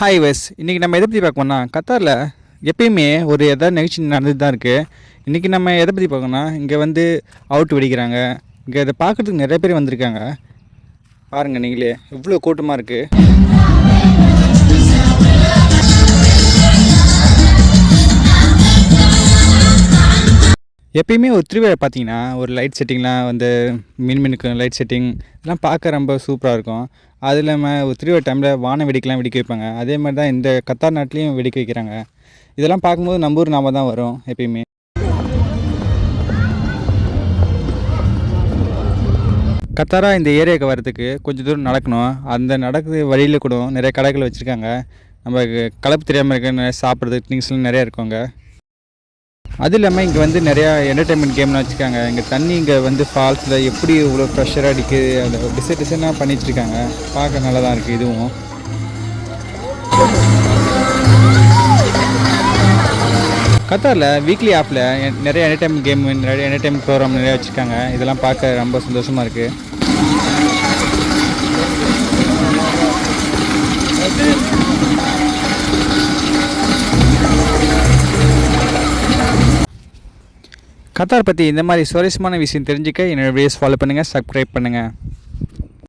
Hi வெஸ் இன்றைக்கி நம்ம எதை பற்றி பார்க்கணும்னா கத்தாரில் எப்பயுமே ஒரு எதாவது நிகழ்ச்சி நடந்துட்டு தான் இருக்குது இன்றைக்கி நம்ம எதை பற்றி பார்க்கணும்னா இங்கே வந்து அவுட் வெடிக்கிறாங்க. இங்கே இதை பார்க்குறதுக்கு நிறைய பேர் வந்திருக்காங்க. பாருங்கள் நீங்களே எவ்வளோ கூட்டமாக இருக்குது எப்பயுமே ஒரு திருவிழா பார்த்தீங்கன்னா ஒரு லைட் செட்டிங்லாம் வந்து மின்மினுக்கு லைட் செட்டிங் இதெல்லாம் பார்க்க ரொம்ப சூப்பராக இருக்கும். அது இல்லாமல் ஒரு திருவிழா டைமில் வான வெடிக்கலாம் வெடிக்க வைப்பாங்க. அதே மாதிரி தான் இந்த கத்தார் நாட்டிலையும் வெடிக்க வைக்கிறாங்க. இதெல்லாம் பார்க்கும்போது நம்ம ஊர் நாம தான் வரும் எப்பயுமே. கத்தாரா இந்த ஏரியாவுக்கு வர்றதுக்கு கொஞ்சம் தூரம் நடக்கணும். அந்த நடக்குது வழியில் கூட நிறைய கடைகள் வச்சுருக்காங்க. நம்ம கலப்பு தெரியாமல் இருக்க நிறைய சாப்பிட்றது திங்ஸ்லாம் நிறையா இருக்குங்க அது இல்லாமல் இங்கே வந்து நிறையா என்டர்டைன்மெண்ட் கேம்லாம் வச்சுருக்காங்க இங்கே தண்ணி இங்கே வந்து ஃபால்ஸில் எப்படி இவ்வளோ ப்ரெஷராக அடிக்குது அந்த டிசைன் டிசைனாக பண்ணி வச்சுருக்காங்க பார்க்க நல்லா தான் இருக்குது இதுவும். கத்தாரில் வீக்லி ஆப்பில் நிறைய என்டர்டைன்மெண்ட் கேம் நிறைய என்டர்டைன்மெண்ட் ப்ரோக்ராம் நிறையா வச்சுருக்காங்க. இதெல்லாம் பார்க்க ரொம்ப சந்தோஷமாக இருக்குது கத்தார் பற்றி இந்த மாதிரி சுவாரஸ்யமான விஷயம் தெரிஞ்சுக்க என்னோடய வீடியோஸ் ஃபாலோ பண்ணுங்கள் சப்ஸ்கிரைப் பண்ணுங்கள்